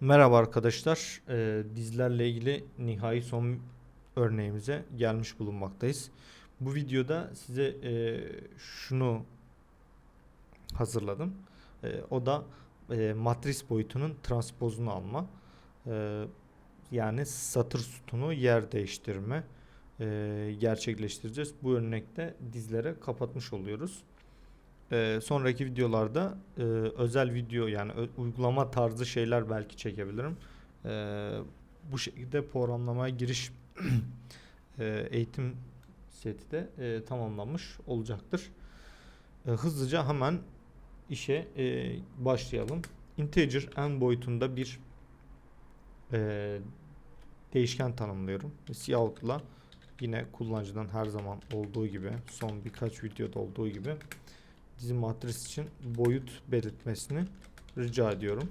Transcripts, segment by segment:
Merhaba arkadaşlar. Ee, dizlerle ilgili nihai son örneğimize gelmiş bulunmaktayız. Bu videoda size e, şunu hazırladım. E, o da e, matris boyutunun transpozunu alma. E, yani satır sütunu yer değiştirme e, gerçekleştireceğiz. Bu örnekte dizlere kapatmış oluyoruz. Ee, sonraki videolarda e, özel video yani uygulama tarzı şeyler belki çekebilirim. Ee, bu şekilde programlamaya giriş e, eğitim seti de e, tamamlanmış olacaktır. E, hızlıca hemen işe e, başlayalım. Integer n boyutunda bir e, değişken tanımlıyorum. Cout'la yine kullanıcıdan her zaman olduğu gibi son birkaç videoda olduğu gibi dizi matris için boyut belirtmesini rica ediyorum.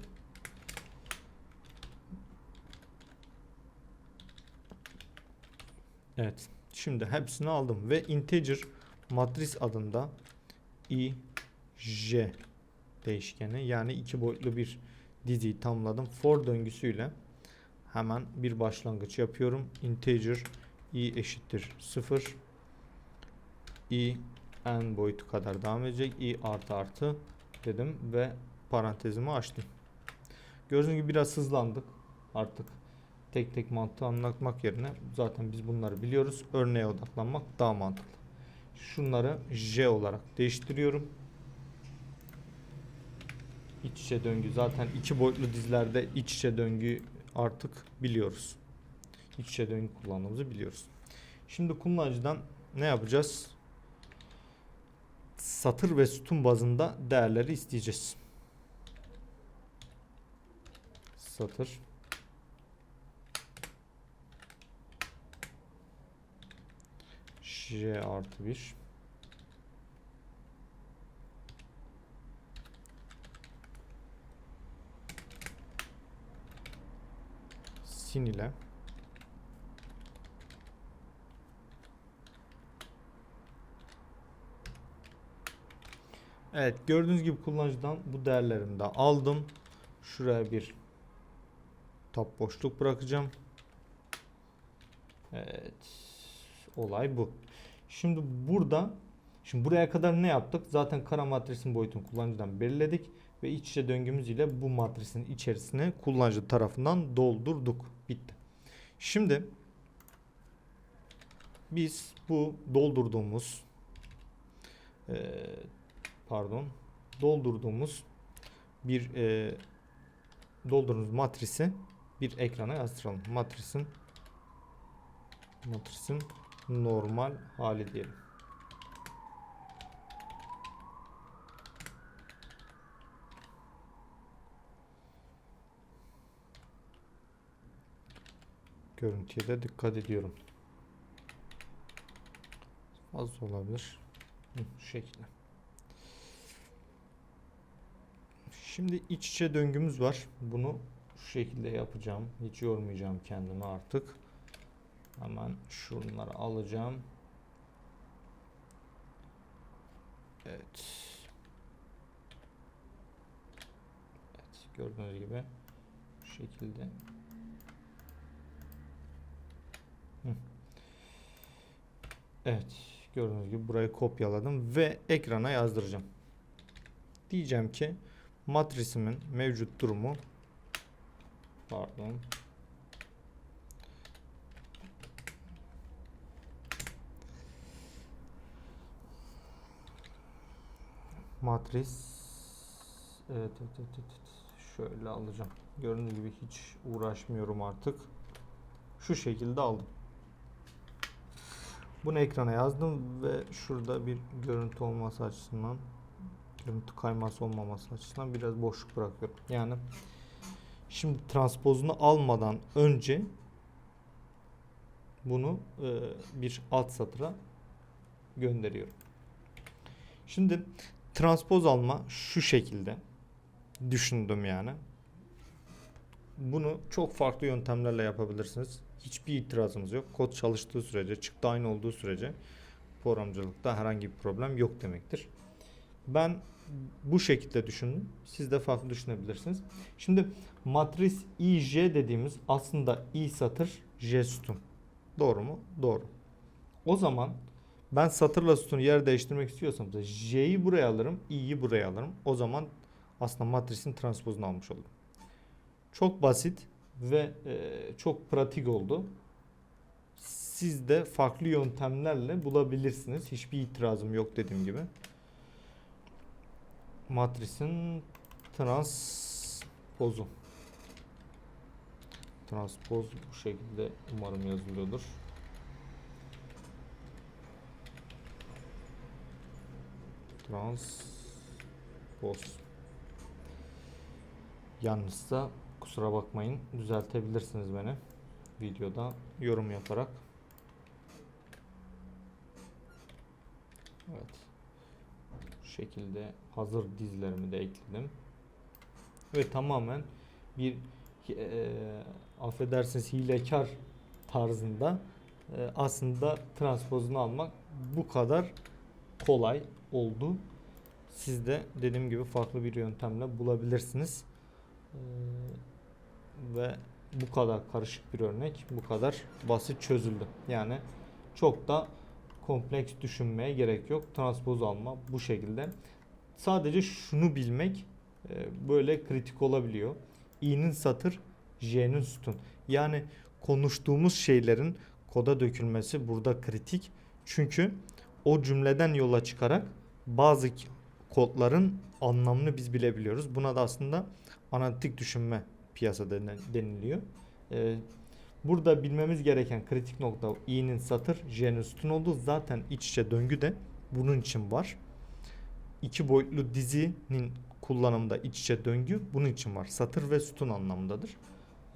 Evet. Şimdi hepsini aldım ve integer matris adında i j değişkeni yani iki boyutlu bir diziyi tamladım. For döngüsüyle hemen bir başlangıç yapıyorum. Integer i eşittir 0 i n boyutu kadar devam edecek. i artı artı dedim ve parantezimi açtım. Gördüğünüz gibi biraz hızlandık. Artık tek tek mantığı anlatmak yerine zaten biz bunları biliyoruz. Örneğe odaklanmak daha mantıklı. Şunları j olarak değiştiriyorum. İç içe döngü zaten iki boyutlu dizilerde iç içe döngü artık biliyoruz. İç içe döngü kullandığımızı biliyoruz. Şimdi kullanıcıdan ne yapacağız? Satır ve sütun bazında değerleri isteyeceğiz. Satır. J artı 1 sin ile Evet gördüğünüz gibi kullanıcıdan bu değerlerimi de aldım. Şuraya bir top boşluk bırakacağım. Evet. Olay bu. Şimdi burada şimdi buraya kadar ne yaptık? Zaten kara matrisin boyutunu kullanıcıdan belirledik ve iç içe döngümüz ile bu matrisin içerisine kullanıcı tarafından doldurduk. Bitti. Şimdi biz bu doldurduğumuz eee pardon doldurduğumuz bir e, doldurduğumuz matrisi bir ekrana yazdıralım. Matrisin matrisin normal hali diyelim. Görüntüye de dikkat ediyorum. Fazla olabilir. Hı, şu şekilde. Şimdi iç içe döngümüz var. Bunu şu şekilde yapacağım. Hiç yormayacağım kendimi artık. Hemen şunları alacağım. Evet. Evet gördüğünüz gibi şu şekilde. Evet gördüğünüz gibi burayı kopyaladım ve ekrana yazdıracağım. Diyeceğim ki matrisimin mevcut durumu. Pardon. Matris. Evet, evet, evet, evet. şöyle alacağım. Gördüğünüz gibi hiç uğraşmıyorum artık. Şu şekilde aldım. Bunu ekrana yazdım ve şurada bir görüntü olması açısından görüntü kayması olmaması açısından biraz boşluk bırakıyorum. Yani şimdi transpozunu almadan önce bunu e, bir alt satıra gönderiyorum. Şimdi transpoz alma şu şekilde düşündüm yani. Bunu çok farklı yöntemlerle yapabilirsiniz. Hiçbir itirazımız yok. Kod çalıştığı sürece, çıktı aynı olduğu sürece programcılıkta herhangi bir problem yok demektir. Ben bu şekilde düşündüm. Siz de farklı düşünebilirsiniz. Şimdi matris IJ dediğimiz aslında I satır J sütun. Doğru mu? Doğru. O zaman ben satırla sütunu yer değiştirmek istiyorsam J'yi buraya alırım, i'yi buraya alırım. O zaman aslında matrisin transpozunu almış olurum. Çok basit ve e, çok pratik oldu. Siz de farklı yöntemlerle bulabilirsiniz. Hiçbir itirazım yok dediğim gibi. Matrisin transpozu. Transpoz bu şekilde umarım yazılıyordur. Transpos. Yanlışsa kusura bakmayın düzeltebilirsiniz beni videoda yorum yaparak. Evet. Bu şekilde hazır dizlerimi de ekledim. Ve tamamen bir e, affedersiniz hilekar tarzında e, aslında transpozunu almak bu kadar kolay oldu. Siz de dediğim gibi farklı bir yöntemle bulabilirsiniz. Ee, ve bu kadar karışık bir örnek, bu kadar basit çözüldü. Yani çok da kompleks düşünmeye gerek yok. Transpoz alma bu şekilde. Sadece şunu bilmek e, böyle kritik olabiliyor. i'nin satır, j'nin sütun. Yani konuştuğumuz şeylerin koda dökülmesi burada kritik. Çünkü o cümleden yola çıkarak bazı kodların anlamını biz bilebiliyoruz. Buna da aslında analitik düşünme piyasa deniliyor. Ee, burada bilmemiz gereken kritik nokta i'nin satır, j'nin sütun olduğu zaten iç içe döngü de bunun için var. İki boyutlu dizinin kullanımında iç içe döngü bunun için var. Satır ve sütun anlamındadır.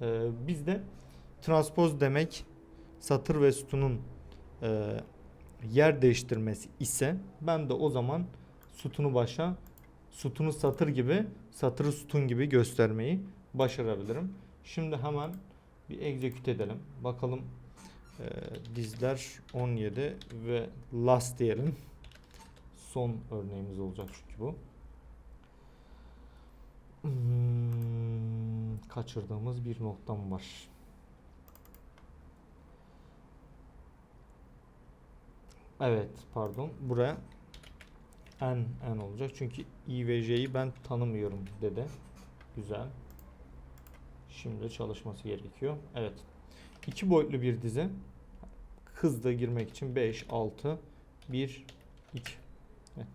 Ee, bizde transpoz demek satır ve sütunun e, yer değiştirmesi ise ben de o zaman sütunu başa sütunu satır gibi satırı sütun gibi göstermeyi başarabilirim. Şimdi hemen bir execute edelim. Bakalım e, dizler 17 ve last diyelim. Son örneğimiz olacak çünkü bu. Hmm, kaçırdığımız bir noktam var. Evet pardon buraya n n olacak çünkü i ve j'yi ben tanımıyorum dedi. Güzel. Şimdi çalışması gerekiyor. Evet. İki boyutlu bir dizi. Hızlı girmek için 5, 6, 1, 2. Evet.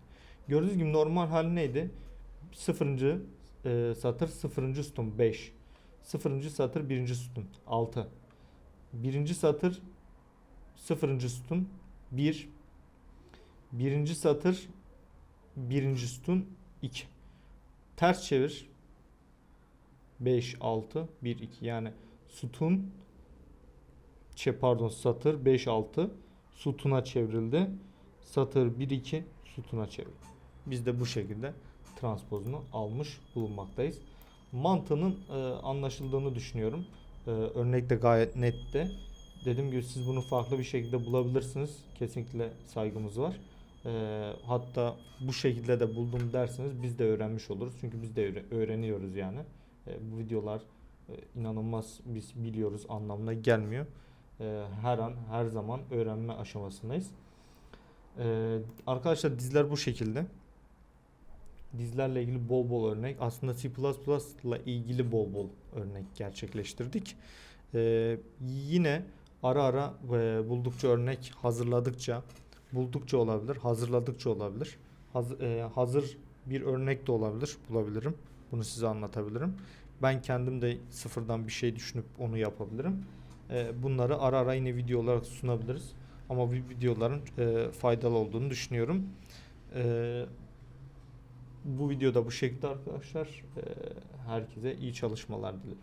Gördüğünüz gibi normal hali neydi? Sıfırıncı e, satır sıfırıncı sütun 5. Sıfırıncı satır birinci sütun 6. Birinci satır sıfırıncı sütun 1. Birinci satır birinci sütun 2. Ters çevir. 5 6 1 2 yani sütun şey pardon satır 5 6 sütuna çevrildi. Satır 1 2 sütuna çevrildi. Biz de bu şekilde transpozunu almış bulunmaktayız. Mantığının e, anlaşıldığını düşünüyorum. E, örnek de gayet nette. Dediğim gibi siz bunu farklı bir şekilde bulabilirsiniz. Kesinlikle saygımız var. E, hatta bu şekilde de buldum derseniz biz de öğrenmiş oluruz. Çünkü biz de öğreniyoruz yani. E, bu videolar e, inanılmaz biz biliyoruz anlamına gelmiyor. E, her an her zaman öğrenme aşamasındayız. Arkadaşlar dizler bu şekilde. Dizlerle ilgili bol bol örnek. Aslında C++ ile ilgili bol bol örnek gerçekleştirdik. Yine ara ara buldukça örnek hazırladıkça buldukça olabilir, hazırladıkça olabilir. Haz, hazır bir örnek de olabilir, bulabilirim. Bunu size anlatabilirim. Ben kendim de sıfırdan bir şey düşünüp onu yapabilirim. E, bunları ara ara yine video olarak sunabiliriz. Ama bu videoların e, faydalı olduğunu düşünüyorum. E, bu videoda bu şekilde arkadaşlar. E, herkese iyi çalışmalar dilerim.